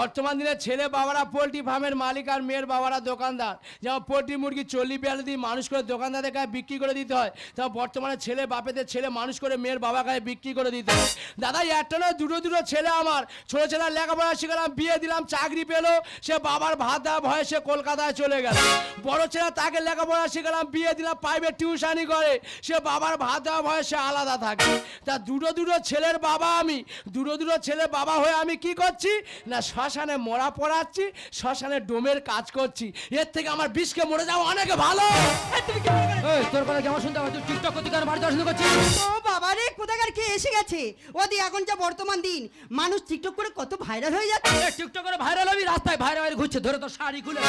বর্তমান দিনে ছেলে বাবারা পোলট্রি ফার্মের মালিক আর মেয়ের বাবারা দোকানদার। যেমন পোলট্রি মুরগি চল্লিশ বিয়াল্লিশ দিন মানুষ করে দোকানদারের গায়ে বিক্রি করে দিতে হয়, তেমন বর্তমানে ছেলে বাপেদের ছেলে মানুষ করে মেয়ের বাবা গায়ে বিক্রি করে দিতে হয়। দাদা একটা নয়, দুটো দুটো ছেলে আমার। ছোটো ছেলে লেখাপড়া শিখালাম বিয়ে দিলাম, চাকরি পেল, সে বাবার ভাত দেওয়া ভয়ে সে কলকাতায় চলে গেল। বড় ছেলে তাকে লেখাপড়া শিখালাম বিয়ে দিলাম প্রাইভেট টিউশানি করে, সে বাবার ভাত দেওয়া ভয়ে সে আলাদা থাকে। তা দুটো দুটো ছেলের বাবা আমি, দুটো দুটো ছেলে বাবা হয়ে আমি কি করছি? না শ্মশানে মরা পড়াচ্ছি শ্মশানে ডোমের কাজ করছি। এর থেকে আমার বিষকে মরে যাওয়া অনেক ভালো। এই, তোর কথা কেমন শুনতে হবে তুই টিকটক করতে কেন বাড়িতে আসলে করছিস? ও বাবা রে কোথাকার কে এসে গেছে? ওদি এখন যা বর্তমান দিন। মানুষ টিকটক করে কত ভাইরাল হয়ে যাচ্ছে। এই, টিকটক করে ভাইরাল হবি রাস্তায় ভাইরাল ভাইরাল ঘুরছে ধরে তোর শাড়ি খুলে।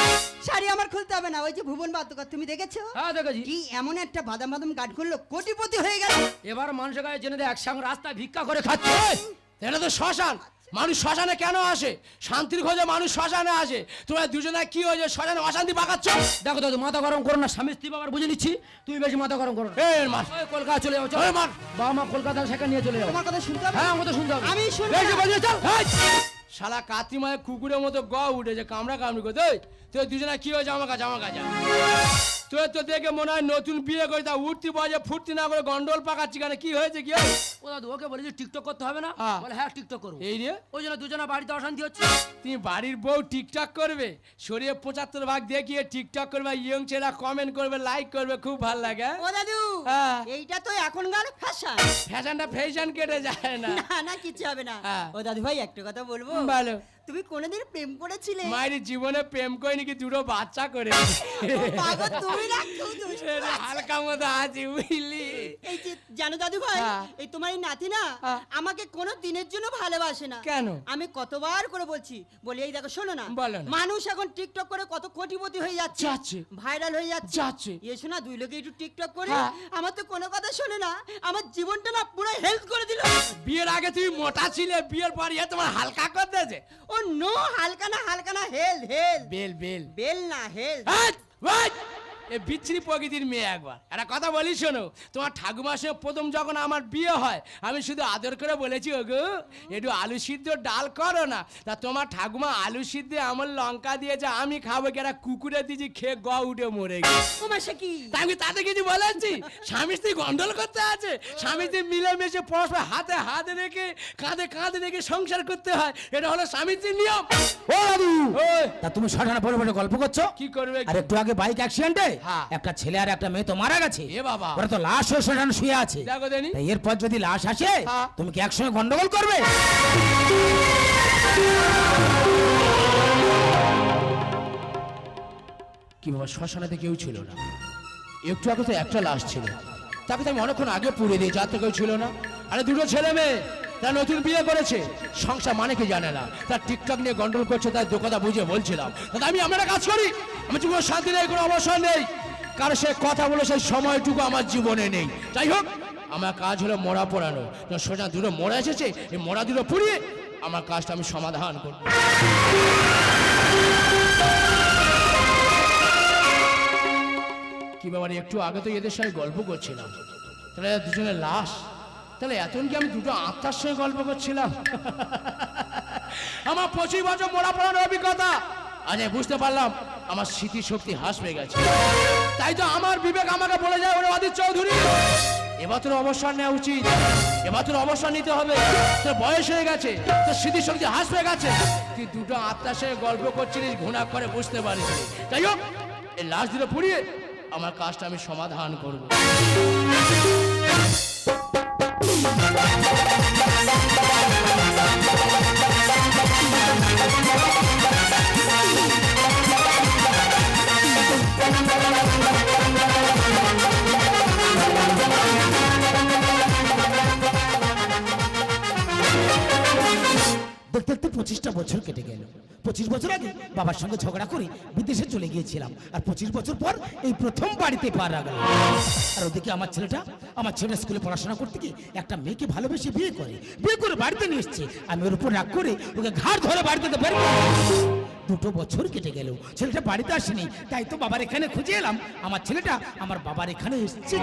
শাড়ি আমার খুলতে হবে না ওই যে ভুবন বাতুকার তুমি দেখেছ? হ্যাঁ দেখেছি। কি এমন একটা বাদাম বাদাম গাঠ করল কোটিপতি হয়ে গেল। এবার মানুষের গায়ে জেনে দেয় একসঙ্গে রাস্তায় ভিক্ষা করে খাচ্ছে। এটা তো শ্মশান। মানুষ শ্মশানে কেন আসে? শান্তির খোঁজে মানুষ শ্মশানে আসে। তোমরা দুজনে কি হয়েছে? শ্মশানে অশান্তি পাকাচ্ছ? দেখো দাদু মাথা গরম করো না স্বামী স্ত্রী বাবার বুঝে নিচ্ছি। তুমি বেশি মাথা গরম করো না। কলকাতা চলে যাও চলো। মার। বাবা মা কলকাতা সেখানে নিয়ে চলে যাও। তোমার কথা শুনতে হবে? হ্যাঁ আমাকে তো শুনতে হবে। আমি শুনব চল। এই! শালা কাতিমায় কুকুরের মতো গ উঠেছে কামড়া কামড়ি করতে তুই দুজনে কি হয়েছে? আমার কাছে আমার কাছে। তুই তো দেখে মনে হয় নতুন বিয়ে করে তা উঠতি বাজে ফুর্তি না করে গন্ডল পাকাচ্ছি কেন? কি হয়েছে কি? ও দাদু ওকে বলেছি টিকটক করতে হবে না। হ্যাঁ। বলে হ্যাঁ টিকটক করব। এই রে। ওই জন্য দুজনে বাড়িতে অশান্তি হচ্ছে। তুমি বাড়ির বউ টিকটক করবে শরীরে পঁচাত্তর ভাগ দেখিয়ে টিকটক করবে ইয়ং ছেলেরা কমেন্ট করবে লাইক করবে খুব ভালো লাগে ও দাদু হ্যাঁ। এইটা তো এখনকার ফ্যাশন ফ্যাশনটা ফ্যাশন কেটে যায় না। না না কিছু হবে না। হ্যাঁ। ও দাদু ভাই একটা কথা বলব? ভালো তুমি কোনোদিন প্রেম করেছিলে মায়ের জীবনে প্রেম করে নাকি দুটো বাচ্চা করে পাগল তুমি না হালকা মতো আছি বুঝলি এই যে জানো দাদু ভাই হ্যাঁ। এই তোমার এই নাতি না হ্যাঁ। আমাকে কোনো দিনের জন্য ভালোবাসে না কেন? আমি কতবার করে বলছি বলি এই দেখো শোনো না বলো মানুষ এখন টিকটক করে কত কোটিপতি হয়ে যাচ্ছে যাচ্ছে। ভাইরাল হয়ে যাচ্ছে যাচ্ছে। এসো না দুই লোকে একটু টিকটক করে হ্যাঁ। আমার তো কোনো কথা শোনে না আমার জীবনটা না পুরো হেল্প করে দিল বিয়ের আগে তুমি মোটা ছিলে বিয়ের পর ইয়ে তোমার হালকা করে দিয়েছে ও নো হালকা না হালকা না হেল হেল। বেল বেল। বেল না হেল! এ বিচ্ছিরি প্রকৃতির মেয়ে একবার। একটা কথা বলি শোনো তোমার ঠাকুমার সঙ্গে প্রথম যখন আমার বিয়ে হয় আমি শুধু আদর করে বলেছি ওগো একটু আলু সিদ্ধ ডাল করো না। তা তোমার ঠাকুমা আলু সিদ্ধে আমার লঙ্কা দিয়েছে আমি খাব কি? একটা কুকুরে দিয়েছি খেয়ে গ উঠে মরে গেছে। কি? তা আমি তাতে কিছু বলেছি? স্বামী স্ত্রী গন্ডল করতে আছে। স্বামী স্ত্রী মিলেমিশে পরস্পর হাতে হাত রেখে কাঁধে কাঁধে রেখে সংসার করতে হয়। এটা হলো স্বামী স্ত্রীর নিয়ম। ও তা তুমি পড়ে পড়ে গল্প করছ? কি করবে? আর একটু আগে বাইক অ্যাক্সিডেন্টে। একটা ছেলে আর একটা মেয়ে তো মারা গেছে। ওরা তো লাশ হয়ে শ্মশানে শুয়ে আছে। তা এরপর যদি লাশ আসে হ্যাঁ। তুমি কি একসঙ্গে গন্ডগোল করবে? কি বাবা শ্মশানেতে কেউ ছিল না। একটু আগে তো একটা লাশ ছিল। তাকে তো আমি অনেকক্ষণ আগে পুড়ে দিই যাতে কেউ ছিল না। আরে দুটো ছেলে মেয়ে তারা নতুন বিয়ে করেছে। সংসার মানে কি জানে না। তার টিকটক নিয়ে গন্ডল করছে তার দোকানটা বুঝে বলছিলাম। আমি আমরা কাজ করি। আমার জীবনে শান্তি নেই, কোনো অবসর নেই। কারণ সে কথা বলে সেই সময়টুকু আমার জীবনে নেই। যাই হোক, আমার কাজ হলো মরা পোড়ানো। সোজা দুটো মরা এসেছে, এই মরা দুটো পুড়িয়ে আমার কাজটা আমি সমাধান করব। কি ব্যাপারে, একটু আগে তো এদের সঙ্গে গল্প করছিলাম। তাহলে দুজনের লাশ। তাহলে এতক্ষণ কি আমি দুটো আত্মার সঙ্গে গল্প করছিলাম? আমার পঁচিশ বছর মোড়া পড়ানোর অভিজ্ঞতা। আজ বুঝতে পারলাম আমার স্মৃতি শক্তি হ্রাস পেয়ে গেছে। তাই তো আমার বিবেক আমাকে বলে যায় ওরে অদিত চৌধুরী এবার তোর অবসর নেওয়া উচিত। এবার তোর অবসর নিতে হবে। তোর বয়স হয়ে গেছে তোর স্মৃতি শক্তি হ্রাস পেয়ে গেছে। তুই দুটো আত্মার সঙ্গে গল্প করছিলিস ঘুণা করে বুঝতে পারিস যাই হোক এই লাশ দুটো পুড়িয়ে আমার কাজটা আমি সমাধান করব। দেখতে পঁচিশটা বছর কেটে গেল। পঁচিশ বছর আগে বাবার সঙ্গে ঝগড়া করে বিদেশে চলে গিয়েছিলাম। আর পঁচিশ বছর পর এই প্রথম বাড়িতে পা রাখলাম। আর ওদিকে আমার ছেলেটা, আমার ছেলে স্কুলে পড়াশোনা করতে গিয়ে একটা মেয়েকে ভালোবেসে বিয়ে করে। বিয়ে করে বাড়িতে নিয়ে এসছে। আমি ওর উপর রাগ করে ওকে ঘাড় ধরে বাড়ি থেকে বের দুটো বছর কেটে গেল। ছেলেটা বাড়িতে আসেনি, তাই তো বাবার এখানে খুঁজে এলাম। আমার ছেলেটা আমার বাবার এখানে এসছে।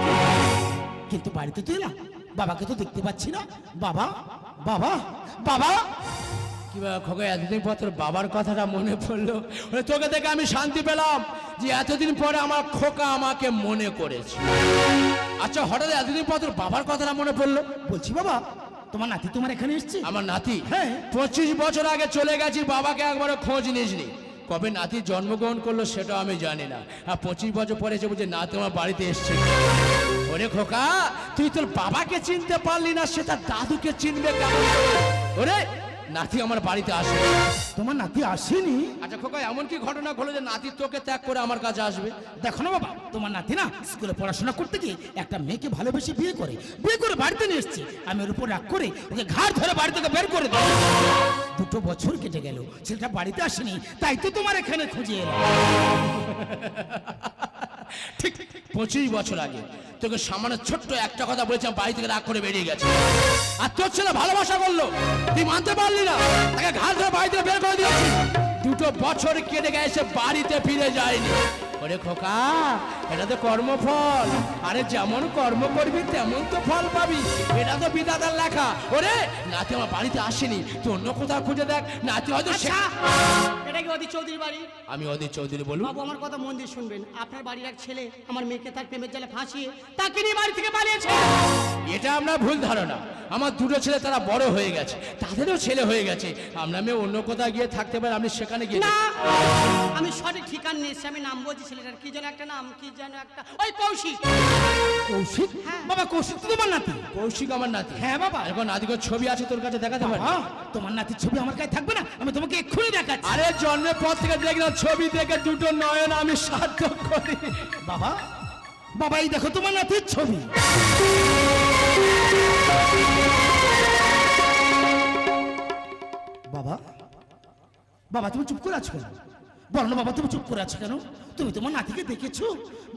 কিন্তু বাড়িতে তো এলাম। বাবাকে তো দেখতে পাচ্ছি না। বাবা বাবা বাবা খোকা এতদিন পর তোর বাবার কথাটা মনে পড়ল? তোকে দেখে আমি শান্তি পেলাম যে এতদিন পরে আমার খোকা আমাকে মনে করেছে। আচ্ছা হঠাৎ এতদিন পর তোর বাবার কথাটা মনে পড়ল? বলছি বাবা তোমার নাতি তোমার এখানে এসছে? আমার নাতি? হ্যাঁ। পঁচিশ বছর আগে চলে গেছি বাবাকে একবারও খোঁজ নিসনি। কবে নাতি জন্মগ্রহণ করল সেটাও আমি জানি না। আর পঁচিশ বছর পরে এসে বলছে নাতি আমার বাড়িতে এসছে। ওরে খোকা তুই তোর বাবাকে চিনতে পারলি না সে তার দাদুকে চিনবে কেমন ওরে নাতি আমার বাড়িতে আসে। তোমার নাতি আসেনি? আচ্ছা খোকা এমন কি ঘটনা ঘটলো যে নাতি তোকে ত্যাগ করে আমার কাছে আসবে? দেখো না বাবা তোমার নাতি না স্কুলে পড়াশোনা করতে গিয়ে একটা মেয়েকে ভালোবেসে বিয়ে করে বিয়ে করে বাড়িতে নিয়ে এসছে। আমি ওর উপর রাগ করে ওকে ঘাড় ধরে বাড়ি থেকে বের করে দেবো। দুটো বছর কেটে গেল ছেলেটা বাড়িতে আসেনি তাই তো তোমার এখানে খুঁজে এলাম। ঠিক পঁচিশ বছর আগে। তোকে সামান্য ছোট্ট একটা কথা বলেছিলাম বাড়ি থেকে রাগ করে বেরিয়ে গেছে। আর তোর ছেলে ভালোবাসা করল, তুই মানতে পারলি না। তাকে ধরে বাড়ি থেকে বের করে দিয়েছি। দুটো বছর কেটে গেছে, বাড়িতে ফিরে যায়নি। ওরে খোকা এটা তো কর্মফল। আরে যেমন কর্ম করবি তেমন তো ফল পাবি। এটা তো বিদাদার লেখা। ওরে নাতি আমার বাড়িতে আসেনি। তুই অন্য কোথাও খুঁজে দেখ। নাতি হয়তো সে- আচ্ছা এটা কি অধীর চৌধুরী বাড়ি? আমি অদিত চৌধুরী বলুন। বাবু আমার কথা মন দিয়ে শুনবেন। আপনার বাড়ির এক ছেলে আমার মেয়েকে তার প্রেমের জালে ফাঁসিয়ে তাকে নিয়ে বাড়ি থেকে পালিয়েছে। এটা আমরা ভুল ধারণা। আমার দুটো ছেলে তারা বড় হয়ে গেছে। তাদেরও ছেলে হয়ে গেছে। আমরা মেয়ে অন্য কোথাও গিয়ে থাকতে পারি আপনি সেখানে গিয়ে না আমি সঠিক ঠিকানা নিয়েছি আমি নাম বলছি ছেলেটার। কি যেন একটা নাম কি যেন একটা ওই কৌশিক। কৌশিক? বাবা কৌশিক তো তোমার নাতি। কৌশিক আমার নাতি। হ্যাঁ বাবা। এখন নাতিকের ছবি আছে তোর কাছে দেখাতে পারি? তোমার নাতির ছবি আমার কাছে থাকবে না? আমি তোমাকে এক্ষুনি দেখাচ্ছি। আরে জন্মের পর থেকে দেখলাম ছবি দেখে দুটো নয়ন আমি সার্থক করি। বাবা বাবা এই দেখো তোমার নাতির ছবি। বাবা বাবা তুমি চুপ করে আছো বলো না বাবা তুমি চুপ করে আছো কেন? তুমি তোমার নাতিকে দেখেছ?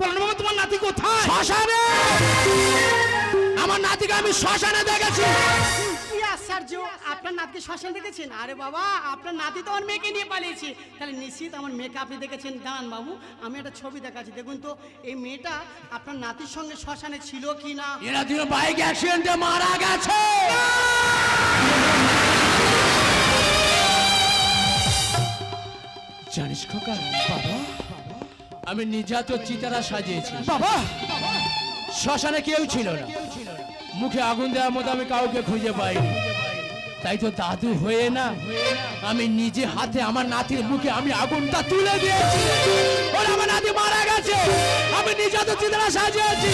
বলো না বাবা তোমার নাতি কোথায়? শ্মশানে! আমার নাতিকে আমি শ্মশানে দেখেছি। কি আশ্চর্য! আপনার নাতিকে শ্মশান দেখেছেন? আরে বাবা আপনার নাতি তো আমার মেয়েকে নিয়ে পালিয়েছে। তাহলে নিশ্চিত আমার মেয়েকে আপনি দেখেছেন। দাঁড়ান বাবু আমি একটা ছবি দেখাচ্ছি। দেখুন তো এই মেয়েটা আপনার নাতির সঙ্গে শ্মশানে ছিল কি না এরা দুটো বাইক অ্যাক্সিডেন্টে মারা গেছে! জানিস খোকা? বাবা। আমি নিজাত চিতারা সাজিয়েছি। বাবা। শ্মশানে কেউ ছিল না। মুখে আগুন দেওয়ার মতো আমি কাউকে খুঁজে পাইনি। তাই তো দাদু হয়ে না আমি নিজে হাতে আমার নাতির মুখে আমি আগুনটা তুলে দিয়েছি। ওর আমার নাতি মারা গেছে। আমি নিজে হাতে চিত্রা সাজিয়েছি।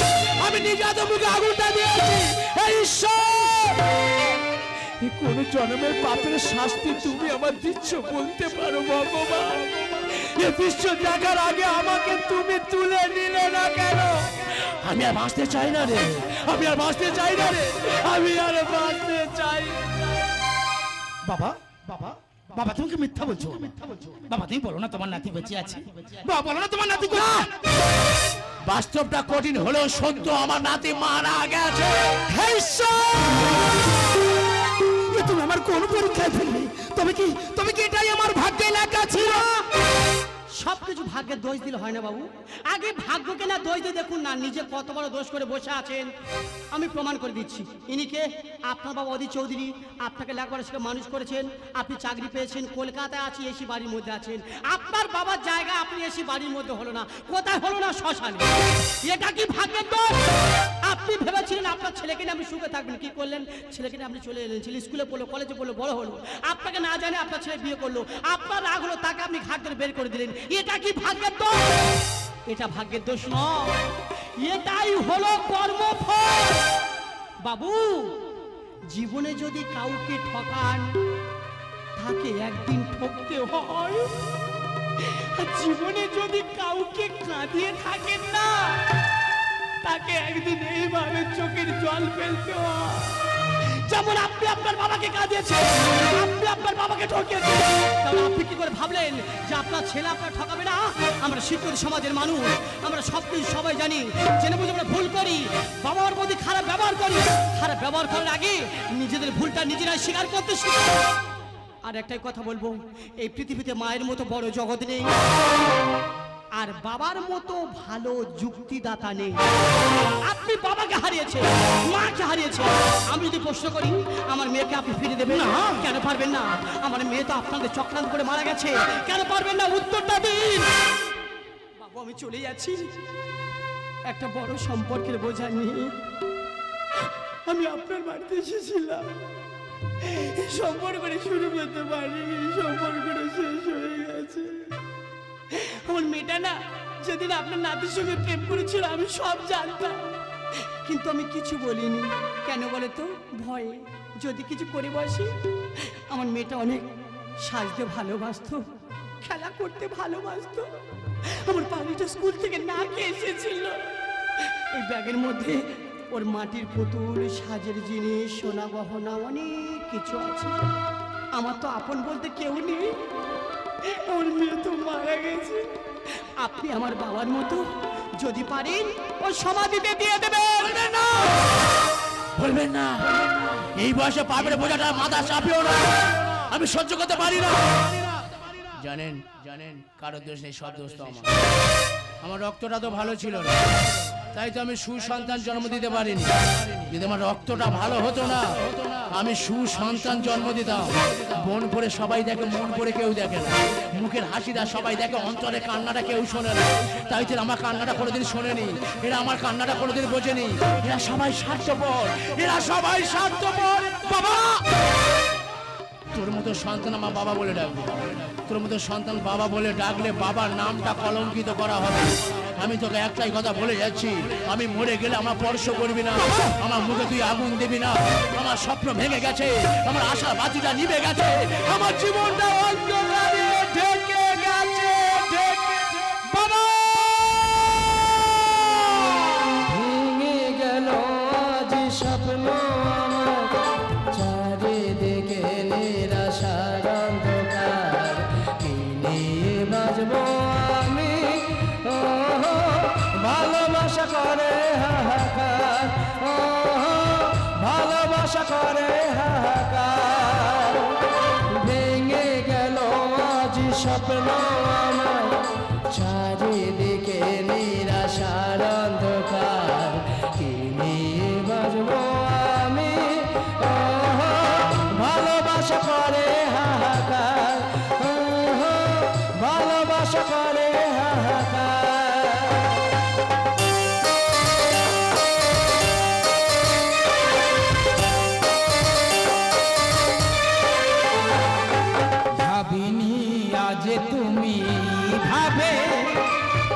আমি নিজে হাতে মুখে আগুনটা দিয়েছি। হে ঈশ্বর! কোন জন্মের পাপের শাস্তি তুমি আমার দিচ্ছ বলতে পারো, ভগবান? এ দৃশ্য দেখার আগে আমাকে তুমি তুলে নিলে না কেন? আমি আর বাঁচতে চাই না রে, আমি আর বাঁচতে চাই না রে, আমি আর বাঁচতে চাই বাবা বাবা বাবা, তুমি কি মিথ্যা বলছো? বাবা, তুমি বলো না তোমার নাতি বেঁচে আছে। বাবা, বলো না তোমার নাতি বাস্তবটা কঠিন হলেও সত্য, আমার নাতি মারা গেছে। এ তুমি আমার কোন পরীক্ষায় ফেললে তবে কি তবে কি এটাই আমার ভাগ্যে লেখা ছিল? সব কিছু দোষ হয় না বাবু। আগে ভাগ্যকে না দোষ দিয়ে দেখুন না, নিজে কত বড় দোষ করে বসে আছেন। আমি প্রমাণ করে দিচ্ছি। ইনিকে আপনার বাবা অধীর চৌধুরী। আপনাকে লেখাপড়া মানুষ করেছেন। আপনি চাকরি পেয়েছেন, কলকাতায় আছি, এসি বাড়ির মধ্যে আছেন। আপনার বাবার জায়গা আপনি এসি বাড়ির মধ্যে হলো না। কোথায় হলো না শ্মশানে? এটা কি ভাগ্যের দোষ? আপনি ভেবেছিলেন আপনার ছেলেকে নিয়ে আপনি সুখে থাকবেন, কি করলেন? ছেলেকে নিয়ে আপনি চলে এলেন, ছেলে স্কুলে পড়ল কলেজে পড়ল, বড় হলো। আপনাকে না জানে আপনার ছেলে বিয়ে করল। আপনার রাগ হলো, তাকে আপনি ঘাট ধরে বের করে দিলেন। এটা কি ভাগ্যের দোষ? এটা ভাগ্যের দোষ নয়। এটাই হলো কর্মফল। বাবু, জীবনে যদি কাউকে ঠকান, তাকে একদিন ঠকতে হয়। জীবনে যদি কাউকে কাঁদিয়ে থাকেন না তাকে একদিন এইভাবে চোখের জল ফেলতে যেমন আপনি আপনার বাবাকে কাঁদিয়েছেন, আপনি আপনার বাবাকে ঠকিয়েছেন। তাহলে আপনি কি করে ভাবলেন যে আপনার ছেলে আপনার ঠকাবে না? আমরা শিক্ষিত সমাজের মানুষ, আমরা সব কিছু সবাই জানি। জেনে বুঝে আমরা ভুল করি। বাবা মার প্রতি খারাপ ব্যবহার করি। খারাপ ব্যবহার করার আগে নিজেদের ভুলটা নিজেরাই স্বীকার করতে শিখি। আর একটাই কথা বলব, এই পৃথিবীতে মায়ের মতো বড় জগৎ নেই। আর বাবার মতো ভালো যুক্তিদাতা নেই। আপনি বাবাকে হারিয়েছেন মাকে হারিয়েছেন। আমি যদি প্রশ্ন করি আমার মেয়েকে আপনি ফিরে দেবেন? না। কেন পারবেন না? আমার মেয়ে তো আপনাদের চক্রান্ত করে মারা গেছে। কেন পারবেন না? উত্তরটা দিন। বাবু আমি চলে যাচ্ছি। একটা বড় সম্পর্কের বোঝা নিয়ে আমি আপনার বাড়িতে এসেছিলাম। এই সম্পর্কটা শুরু করতে পারিনি। সম্পর্কটা শেষ হয়ে গেছে। আমার মেয়েটা না? যেদিন আপনার নাতির সঙ্গে প্রেম করেছিল, আমি সব জানতাম। কিন্তু আমি কিছু বলিনি। কেন বলে তো? ভয়ে। যদি কিছু করে বসি, আমার মেয়েটা অনেক সাজতে ভালোবাসতো, খেলা করতে ভালোবাসতো। আমার পানিটা স্কুল থেকে না খেয়ে এসেছিল। এই ব্যাগের মধ্যে ওর মাটির পুতুল, সাজের জিনিস, সোনা গহনা, অনেক কিছু আছে। আমার তো আপন বলতে কেউ নেই। ওর মেয়ে তো মারা গেছে। আপনি আমার বাবার মতো যদি পারেন, ও সমাধিতে দিয়ে দেবেন না। বলবেন না। এই বয়সে পাপের বোঝাটা মাথা চাপিও না। আমি সহ্য করতে পারি না। জানেন জানেন কারোর দোষ নেই, সব দোষ তো আমার। আমার রক্তটা তো ভালো ছিল না। তাই তো আমি সুসন্তান জন্ম দিতে পারিনি। যদি আমার রক্তটা ভালো হতো না, আমি সুসন্তান জন্ম দিতাম। মন পড়ে সবাই দেখে, মন পড়ে কেউ দেখে না। মুখের হাসিটা সবাই দেখে, অন্তরে কান্নাটা কেউ শোনে না। তাই তো আমার কান্নাটা কোনোদিন শোনেনি, এরা আমার কান্নাটা কোনোদিন বোঝেনি। এরা সবাই স্বার্থপর, এরা সবাই স্বার্থপর। বাবা! তোর মতো সন্তান আমার বাবা বলে ডাকবে। তোর মতো সন্তান বাবা বলে ডাকলে বাবার নামটা কলঙ্কিত করা হবে। আমি তোকে একটাই কথা বলে যাচ্ছি। আমি মরে গেলে আমার স্পর্শ করবি না। আমার মুখে তুই আগুন দিবি না। আমার স্বপ্ন ভেঙে গেছে। আমার আশা বাতিটা নিভে গেছে। আমার জীবনটা অন্ধকারে। করে হাহাকার ভেঙে গেল আজ স্বপ্ন। আজ তুমি ভাবে,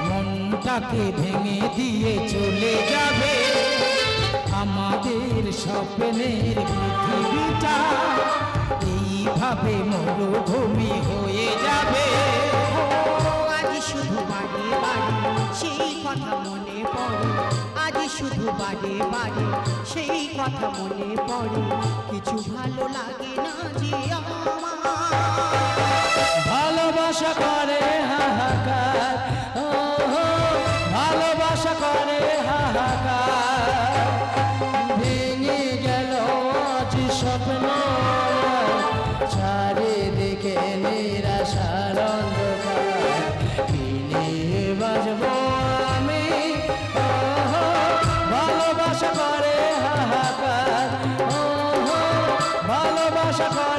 মনটাকে ভেঙে দিয়ে চলে যাবে। আমাদের স্বপ্নের পৃথিবীটা এইভাবে মরুভূমি হয়ে যাবে। আজ শুধু বাড়ি বাড়ি সেই কথা মনে পড়ে। আজ শুধু বাড়ি বাড়ি সেই কথা মনে পড়ে। কিছু ভালো লাগে না যে 沙滩。